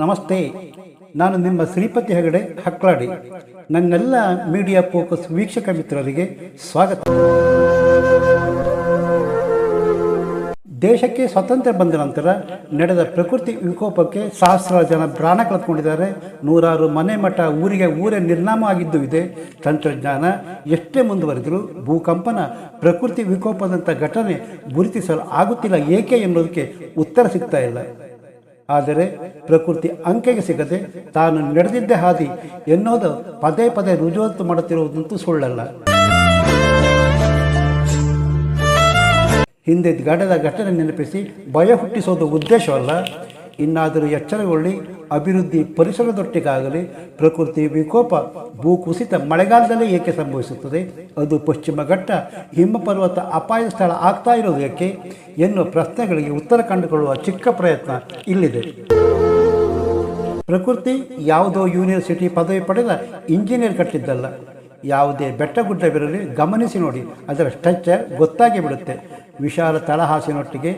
ನಮಸ್ತೆ, ನಾನು ನಿಮ್ಮ ಶ್ರೀಪತಿ ಹೆಗಡೆ ಹಕ್ಲಾಡಿ. ನನ್ನೆಲ್ಲ ಮೀಡಿಯಾ ಫೋಕಸ್ ವೀಕ್ಷಕ ಮಿತ್ರರಿಗೆ ಸ್ವಾಗತ. ದೇಶಕ್ಕೆ ಸ್ವಾತಂತ್ರ್ಯ ಬಂದ ನಂತರ ನಡೆದ ಪ್ರಕೃತಿ ವಿಕೋಪಕ್ಕೆ ಸಹಸ್ರಾರು ಜನ ಪ್ರಾಣ ಕಳೆದುಕೊಂಡಿದ್ದಾರೆ. ನೂರಾರು ಮನೆ ಮಠ ಊರಿಗೆ ಊರೇ ನಿರ್ನಾಮ ಆಗಿದ್ದು ಇದೆ. ತಂತ್ರಜ್ಞಾನ ಎಷ್ಟೇ ಮುಂದುವರೆದರೂ ಭೂಕಂಪನ ಪ್ರಕೃತಿ ವಿಕೋಪದಂಥ ಘಟನೆ ಗುರುತಿಸಲು ಆಗುತ್ತಿಲ್ಲ ಏಕೆ ಎನ್ನುವುದಕ್ಕೆ ಉತ್ತರ ಸಿಗ್ತಾ ಇಲ್ಲ. ಆದರೆ ಪ್ರಕೃತಿ ಅಂಕೆಗೆ ಸಿಗದೆ ತಾನು ನಡೆದಿದ್ದೇ ಹಾದಿ ಎನ್ನುವುದು ಪದೇ ಪದೇ ರುಜುವಾತು ಮಾಡುತ್ತಿರುವುದಂತೂ ಸುಳ್ಳಲ್ಲ. ಹಿಂದೆ ಗಡದ ಘಟನೆ ನೆನಪಿಸಿ ಭಯ ಹುಟ್ಟಿಸೋದು ಉದ್ದೇಶವಲ್ಲ. ಇನ್ನಾದರೂ ಎಚ್ಚರಗೊಳ್ಳಿ, ಅಭಿವೃದ್ಧಿ ಪರಿಸರದೊಟ್ಟಿಗಾಗಲಿ, ಪ್ರಕೃತಿ ವಿಕೋಪ ಭೂಕುಸಿತ ಮಳೆಗಾಲದಲ್ಲೇ ಏಕೆ ಸಂಭವಿಸುತ್ತದೆ? ಅದು ಪಶ್ಚಿಮ ಘಟ್ಟ, ಹಿಮಪರ್ವತ ಅಪಾಯ ಸ್ಥಳ ಆಗ್ತಾ ಇರೋದು ಎನ್ನುವ ಪ್ರಶ್ನೆಗಳಿಗೆ ಉತ್ತರ ಕಂಡುಕೊಳ್ಳುವ ಚಿಕ್ಕ ಪ್ರಯತ್ನ ಇಲ್ಲಿದೆ. ಪ್ರಕೃತಿ ಯಾವುದೋ ಯೂನಿವರ್ಸಿಟಿ ಪದವಿ ಪಡೆದ ಇಂಜಿನಿಯರ್ ಕಟ್ಟಿದ್ದಲ್ಲ. ಯಾವುದೇ ಬೆಟ್ಟ ಗುಡ್ಡವಿರಲಿ ಗಮನಿಸಿ ನೋಡಿ, ಅದರ ಸ್ಟ್ರಕ್ಚರ್ ಗೊತ್ತಾಗಿ ಬಿಡುತ್ತೆ. ವಿಶಾಲ ತಳಹಾಸಿನೊಟ್ಟಿಗೆ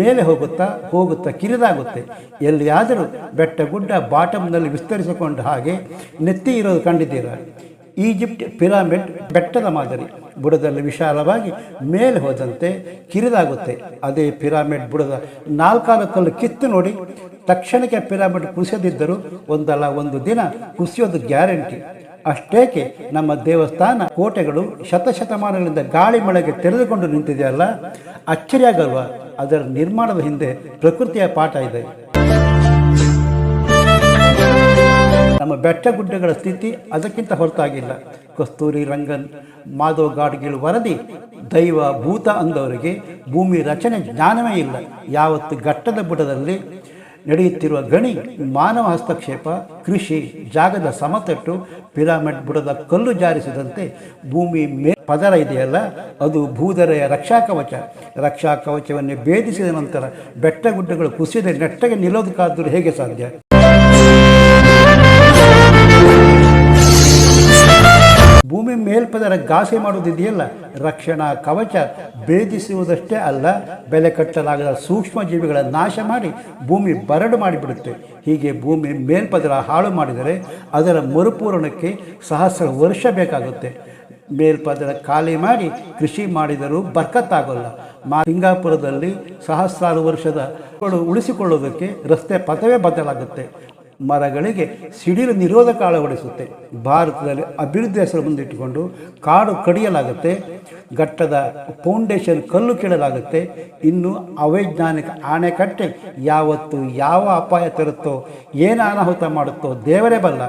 ಮೇಲೆ ಹೋಗುತ್ತಾ ಹೋಗುತ್ತಾ ಕಿರಿದಾಗುತ್ತೆ. ಎಲ್ಲಿಯಾದರೂ ಬೆಟ್ಟ ಗುಡ್ಡ ಬಾಟಮ್ನಲ್ಲಿ ವಿಸ್ತರಿಸಿಕೊಂಡ ಹಾಗೆ ನೆತ್ತಿ ಇರೋದು ಕಂಡಿದ್ದೀರಾ? ಈಜಿಪ್ಟ್ ಪಿರಾಮಿಡ್ ಬೆಟ್ಟದ ಮಾದರಿ. ಬುಡದಲ್ಲಿ ವಿಶಾಲವಾಗಿ ಮೇಲೆ ಹೋದಂತೆ ಕಿರಿದಾಗುತ್ತೆ. ಅದೇ ಪಿರಾಮಿಡ್ ಬುಡದ ನಾಲ್ಕಾರು ಕಲ್ಲು ಕಿತ್ತು ನೋಡಿ, ತಕ್ಷಣಕ್ಕೆ ಪಿರಾಮಿಡ್ ಕುಸಿಯದಿದ್ದರೂ ಒಂದಲ್ಲ ಒಂದು ದಿನ ಕುಸಿಯೋದು ಗ್ಯಾರಂಟಿ. ಅಷ್ಟೇಕೆ ನಮ್ಮ ದೇವಸ್ಥಾನ ಕೋಟೆಗಳು ಶತಶತಮಾನಗಳಿಂದ ಗಾಳಿ ಮಳೆಗೆ ತೆರೆದುಕೊಂಡು ನಿಂತಿದೆಯಲ್ಲ? ಅಚ್ಚರಿಯಾಗಲ್ವ? ಅದರ ನಿರ್ಮಾಣದ ಹಿಂದೆ ಪ್ರಕೃತಿಯ ಪಾಠ ಇದೆ. ನಮ್ಮ ಬೆಟ್ಟ ಗುಡ್ಡಗಳ ಸ್ಥಿತಿ ಅದಕ್ಕಿಂತ ಹೊರತಾಗಿಲ್ಲ. ಕಸ್ತೂರಿ ರಂಗನ್ ಮಾಧವ ಗಾಡ್ಗಿಲ್ ವರದಿ ದೈವ ಭೂತ ಅಂದವರಿಗೆ ಭೂಮಿ ರಚನೆ ಜ್ಞಾನವೇ ಇಲ್ಲ. ಯಾವತ್ತು ಘಟ್ಟದ ಬುಡದಲ್ಲಿ ನಡೆಯುತ್ತಿರುವ ಗಣಿ, ಮಾನವ ಹಸ್ತಕ್ಷೇಪ, ಕೃಷಿ, ಜಾಗದ ಸಮತಟ್ಟು, ಪಿರಾಮಿಡ್ ಬುಡದ ಕಲ್ಲು ಜಾರಿಸಿದಂತೆ ಭೂಮಿ ಮೇ, ಪದರ ಇದೆಯಲ್ಲ, ಅದು ಭೂದರೆಯ ರಕ್ಷಾ ಕವಚ. ರಕ್ಷಾ ಕವಚವನ್ನು ಭೇದಿಸಿದ ನಂತರ ಬೆಟ್ಟ ಗುಡ್ಡಗಳು ಕುಸಿದ ನೆಟ್ಟಗೆ ನಿಲ್ಲೋದಕ್ಕಾದರೂ ಹೇಗೆ ಸಾಧ್ಯ? ಮೇಲ್ಪದರ ಗಾಸೆ ಮಾಡುವುದಿದೆಯಲ್ಲ? ರಕ್ಷಣಾ ಕವಚ ಭೇದಿಸುವುದಷ್ಟೇ ಅಲ್ಲ, ಬೆಲೆ ಕಟ್ಟಲಾಗದ ಸೂಕ್ಷ್ಮ ಜೀವಿಗಳ ನಾಶ ಮಾಡಿ ಭೂಮಿ ಬರಡು ಮಾಡಿಬಿಡುತ್ತೆ. ಹೀಗೆ ಭೂಮಿ ಮೇಲ್ಪದರ ಹಾಳು ಮಾಡಿದರೆ ಅದರ ಮರುಪೂರಣಕ್ಕೆ ಸಹಸ್ರ ವರ್ಷ ಬೇಕಾಗುತ್ತೆ. ಮೇಲ್ಪದರ ಖಾಲಿ ಮಾಡಿ ಕೃಷಿ ಮಾಡಿದರೂ ಬರ್ಕತ್ತಾಗಲ್ಲ. ಮಾ ಸಿಂಗಾಪುರದಲ್ಲಿ ಸಹಸ್ರಾರು ವರ್ಷದ ಉಳಿಸಿಕೊಳ್ಳುವುದಕ್ಕೆ ರಸ್ತೆ ಪಥವೇ ಬದಲಾಗುತ್ತೆ. ಮರಗಳಿಗೆ ಸಿಡಿಲು ನಿರೋಧಕ ಅಳವಡಿಸುತ್ತೆ. ಭಾರತದಲ್ಲಿ ಅಭಿವೃದ್ಧಿ ಹೆಸರು ಮುಂದಿಟ್ಟುಕೊಂಡು ಕಾಡು ಕಡಿಯಲಾಗುತ್ತೆ, ಘಟ್ಟದ ಫೌಂಡೇಶನ್ ಕಲ್ಲು ಕೀಳಲಾಗುತ್ತೆ. ಇನ್ನು ಅವೈಜ್ಞಾನಿಕ ಆಣೆಕಟ್ಟೆ ಯಾವತ್ತು ಯಾವ ಅಪಾಯ ತರುತ್ತೋ, ಏನು ಅನಾಹುತ ಮಾಡುತ್ತೋ ದೇವರೇ ಬಲ್ಲ.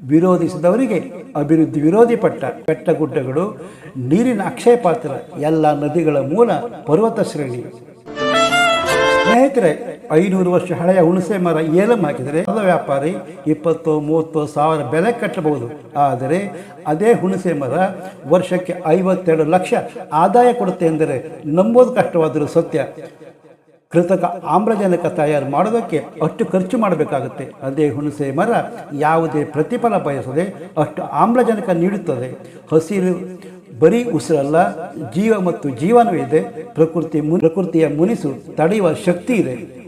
ವಿರೋಧಿಸಿದವರಿಗೆ ಅಭಿವೃದ್ಧಿ ವಿರೋಧಿ ಪಟ್ಟ ಗುಡ್ಡಗಳು ನೀರಿನ ಅಕ್ಷಯ ಪಾತ್ರ ಎಲ್ಲ ನದಿಗಳ ಮೂಲ ಪರ್ವತ ಶ್ರೇಣಿ. ಸ್ನೇಹಿತರೆ ಐನೂರು ವರ್ಷ ಹಳೆಯ ಹುಣಸೆ ಮರ ಏಲಂ ಹಾಕಿದರೆ ಹೊಲ ವ್ಯಾಪಾರಿ ಇಪ್ಪತ್ತು, ಮೂವತ್ತು ಸಾವಿರ ಬೆಲೆ ಕಟ್ಟಬಹುದು. ಆದರೆ ಅದೇ ಹುಣಸೆ ಮರ ವರ್ಷಕ್ಕೆ ಐವತ್ತೆರಡು ಲಕ್ಷ ಆದಾಯ ಕೊಡುತ್ತೆ ಎಂದರೆ ನಂಬೋದು ಕಷ್ಟವಾದರೂ ಸತ್ಯ. ಕೃತಕ ಆಮ್ಲಜನಕ ತಯಾರು ಮಾಡೋದಕ್ಕೆ ಅಷ್ಟು ಖರ್ಚು ಮಾಡಬೇಕಾಗುತ್ತೆ. ಅದೇ ಹುಣಸೆ ಮರ ಯಾವುದೇ ಪ್ರತಿಫಲ ಬಯಸದೆ ಅಷ್ಟು ಆಮ್ಲಜನಕ ನೀಡುತ್ತದೆ. ಹಸಿರು ಬರೀ ಉಸಿರಲ್ಲ, ಜೀವ ಮತ್ತು ಜೀವನವೂ ಇದೆ. ಪ್ರಕೃತಿ ಪ್ರಕೃತಿಯ ಮುನಿಸು ತಡೆಯುವ ಶಕ್ತಿ ಇದೆ.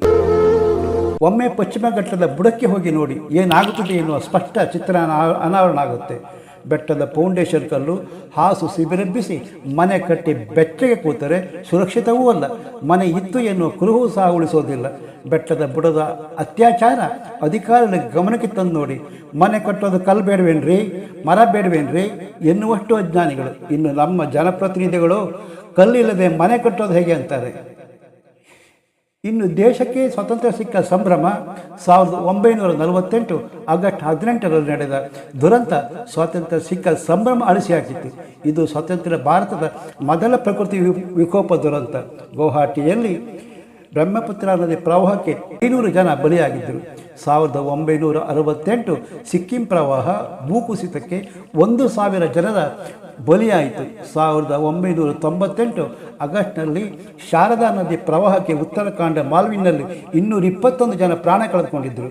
ಒಮ್ಮೆ ಪಶ್ಚಿಮ ಘಟ್ಟದ ಬುಡಕ್ಕೆ ಹೋಗಿ ನೋಡಿ ಏನಾಗುತ್ತದೆ ಎನ್ನುವ ಸ್ಪಷ್ಟ ಚಿತ್ರ ಅನಾ- ಅನಾವರಣ ಆಗುತ್ತೆ. ಬೆಟ್ಟದ ಫೌಂಡೇಶನ್ ಕಲ್ಲು ಹಾಸು ಸಿಬಿರೆಬ್ಬಿಸಿ ಮನೆ ಕಟ್ಟಿ ಬೆಚ್ಚಗೆ ಕೂತರೆ ಸುರಕ್ಷಿತವೂ ಅಲ್ಲ. ಮನೆ ಇತ್ತು ಎನ್ನುವ ಕುರುಹು ಸಹ ಉಳಿಸೋದಿಲ್ಲ. ಬೆಟ್ಟದ ಬುಡದ ಅತ್ಯಾಚಾರ ಅಧಿಕಾರಿಗಳ ಗಮನಕ್ಕೆ ತಂದು ನೋಡಿ. ಮನೆ ಕಟ್ಟೋದು ಕಲ್ಲು ಬೇಡವೇನ್ರಿ? ಮರ ಬೇಡವೇನ್ರಿ? ಎನ್ನುವಷ್ಟು ಅಜ್ಞಾನಿಗಳು. ಇನ್ನು ನಮ್ಮ ಜನಪ್ರತಿನಿಧಿಗಳು ಕಲ್ಲಿಲ್ಲದೆ ಮನೆ ಕಟ್ಟೋದು ಹೇಗೆ ಅಂತಾರೆ? ಇನ್ನು ದೇಶಕ್ಕೆ ಸ್ವಾತಂತ್ರ್ಯ ಸಿಕ್ಕ ಸಂಭ್ರಮ ಸಾವಿರದ ಒಂಬೈನೂರ ನಲವತ್ತೆಂಟು ಆಗಸ್ಟ್ ಹದಿನೆಂಟರಲ್ಲಿ ನಡೆದ ದುರಂತ ಸ್ವಾತಂತ್ರ್ಯ ಸಿಕ್ಕ ಸಂಭ್ರಮ ಅಳಿಸಿ ಹಾಕಿತ್ತು ಇದು ಸ್ವಾತಂತ್ರ್ಯ ಭಾರತದ ಮೊದಲ ಪ್ರಕೃತಿ ವಿಕೋಪ ದುರಂತ. ಗೌಹಾಟಿಯಲ್ಲಿ ಬ್ರಹ್ಮಪುತ್ರ ನದಿ ಪ್ರವಾಹಕ್ಕೆ ಐನೂರು ಜನ ಬಲಿಯಾಗಿದ್ದರು. ಸಾವಿರದ ಒಂಬೈನೂರ ಅರವತ್ತೆಂಟು ಸಿಕ್ಕಿಂ ಪ್ರವಾಹ ಭೂಕುಸಿತಕ್ಕೆ ಒಂದು ಸಾವಿರ ಜನರ ಬಲಿಯಾಯಿತು. ಸಾವಿರದ ಒಂಬೈನೂರ ತೊಂಬತ್ತೆಂಟು ಆಗಸ್ಟ್ನಲ್ಲಿ ಶಾರದಾ ನದಿ ಪ್ರವಾಹಕ್ಕೆ ಉತ್ತರಾಖಂಡ ಮಾಲ್ವಿನಲ್ಲಿ ಇನ್ನೂರ ಇಪ್ಪತ್ತೊಂದು ಜನ ಪ್ರಾಣ ಕಳೆದುಕೊಂಡಿದ್ದರು.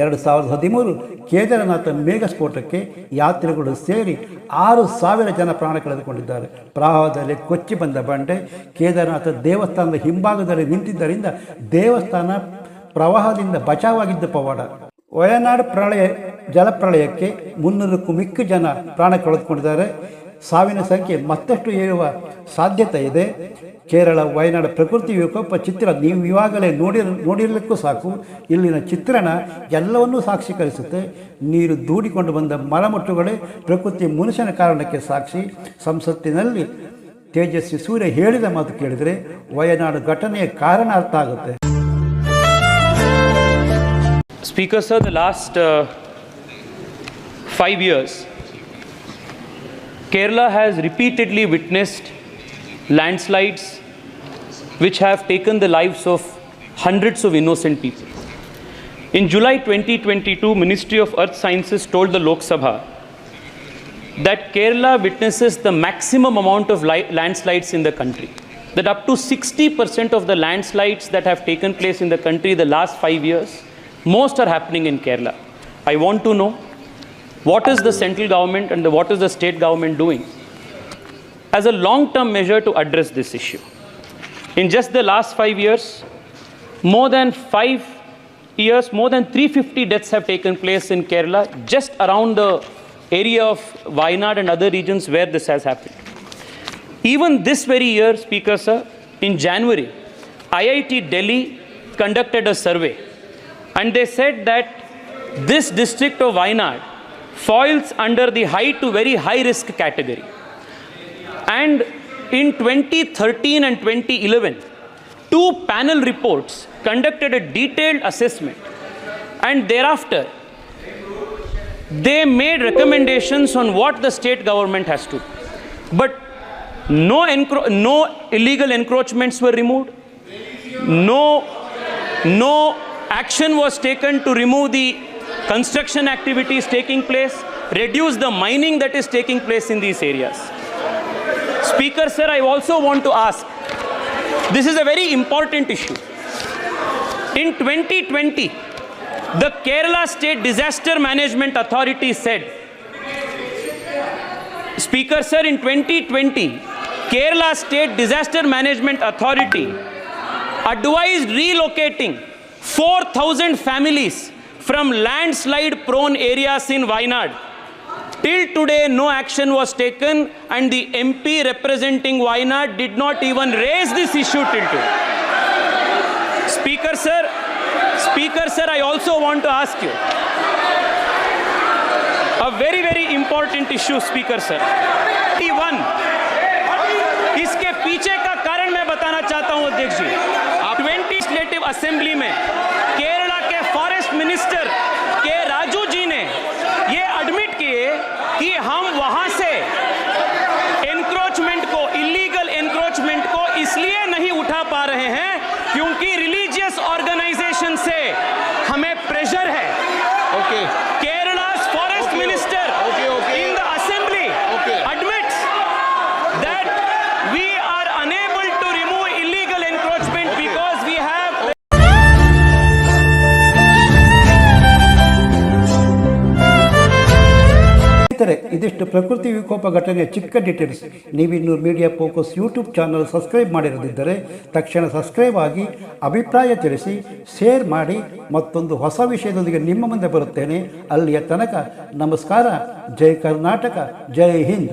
ಎರಡು ಸಾವಿರದ ಹದಿಮೂರು ಕೇದಾರನಾಥ ಮೇಘ ಸ್ಫೋಟಕ್ಕೆ ಯಾತ್ರಿಗಳು ಸೇರಿ ಆರು ಸಾವಿರ ಜನ ಪ್ರಾಣ ಕಳೆದುಕೊಂಡಿದ್ದಾರೆ. ಪ್ರವಾಹದಲ್ಲಿ ಕೊಚ್ಚಿ ಬಂದ ಬಂಡೆ ಕೇದಾರನಾಥ ದೇವಸ್ಥಾನದ ಹಿಂಭಾಗದಲ್ಲಿ ನಿಂತಿದ್ದರಿಂದ ದೇವಸ್ಥಾನ ಪ್ರವಾಹದಿಂದ ಬಚಾವಾಗಿದ್ದ ಪವಾಡ. ವಯನಾಡು ಪ್ರಳಯ, ಜಲಪ್ರಳಯಕ್ಕೆ ಮುನ್ನೂರಕ್ಕೂ ಮಿಕ್ಕ ಜನ ಪ್ರಾಣ ಕಳೆದುಕೊಂಡಿದ್ದಾರೆ. ಸಾವಿನ ಸಂಖ್ಯೆ ಮತ್ತಷ್ಟು ಏರುವ ಸಾಧ್ಯತೆ ಇದೆ. ಕೇರಳ ವಯನಾಡ ಪ್ರಕೃತಿ ವಿಕೋಪ ಚಿತ್ರ ನೀವು ಇವಾಗಲೇ ನೋಡಿ ನೋಡಿರಲಿಕ್ಕೂ ಸಾಕು. ಇಲ್ಲಿನ ಚಿತ್ರಣ ಎಲ್ಲವನ್ನೂ ಸಾಕ್ಷೀಕರಿಸುತ್ತೆ. ನೀರು ದೂಡಿಕೊಂಡು ಬಂದ ಮರಮಟ್ಟುಗಳೇ ಪ್ರಕೃತಿ ಮನುಷ್ಯನ ಕಾರಣಕ್ಕೆ ಸಾಕ್ಷಿ. ಸಂಸತ್ತಿನಲ್ಲಿ ತೇಜಸ್ವಿ ಸೂರ್ಯ ಹೇಳಿದ ಮಾತು ಕೇಳಿದರೆ ವಯನಾಡು ಘಟನೆಯ ಕಾರಣ ಅರ್ಥ ಆಗುತ್ತೆ. Speaker sir the last five years, Kerala has repeatedly witnessed landslides which have taken the lives of hundreds of innocent people. In July 2022, Ministry of Earth Sciences told the Lok Sabha that Kerala witnesses the maximum amount of landslides in the country. That up to 60% of the landslides that have taken place in the country the last five years, most are happening in Kerala. I want to know what is the central government and the, what is the state government doing as a long term measure to address this issue. In just the last five years, more than five years, more than 350 deaths have taken place in Kerala, just around the area of Wayanad and other regions where this has happened. Even this very year, Speaker Sir, in January, IIT Delhi conducted a survey and they said that this district of Wayanad falls under the high to very high risk category. And in 2013 and 2011, two panel reports conducted a detailed assessment and thereafter they made recommendations on what the state government has to do. But no, no illegal encroachments were removed. No, no action was taken to remove the construction activities taking place, reduce the mining that is taking place in these areas. Speaker, sir, I also want to ask this is a very important issue. In 2020, the Kerala State Disaster Management Authority said, Speaker, sir, in 2020, Kerala State Disaster Management Authority advised relocating 4,000 families from landslide prone areas in Wayanad. Till today, no action was taken, and the MP representing Wayanad did not even raise this issue till today. Speaker, sir, Speaker, sir, I also want to ask you a very, very important issue, Speaker, sir. 21 इसके पीछे का कारण मैं बताना चाहता हूं अध्यक्ष G twenty legislative assembly में केरला के फॉरेस्ट मिनिस्टर ಇದಿಷ್ಟು ಪ್ರಕೃತಿ ವಿಕೋಪ ಘಟನೆಯ ಚಿಕ್ಕ ಡೀಟೇಲ್ಸ್. ನೀವಿನ್ನೂ media focus YouTube channel subscribe ಮಾಡಿರದಿದ್ದರೆ ತಕ್ಷಣ ಸಬ್ಸ್ಕ್ರೈಬ್ ಆಗಿ, ಅಭಿಪ್ರಾಯ ತಿಳಿಸಿ, ಶೇರ್ ಮಾಡಿ ಮತ್ತೊಂದು ಹೊಸ ವಿಷಯದೊಂದಿಗೆ ನಿಮ್ಮ ಮುಂದೆ ಬರುತ್ತೇನೆ. ಅಲ್ಲಿಯ ತನಕ ನಮಸ್ಕಾರ. ಜೈ ಕರ್ನಾಟಕ. ಜೈ ಹಿಂದ್.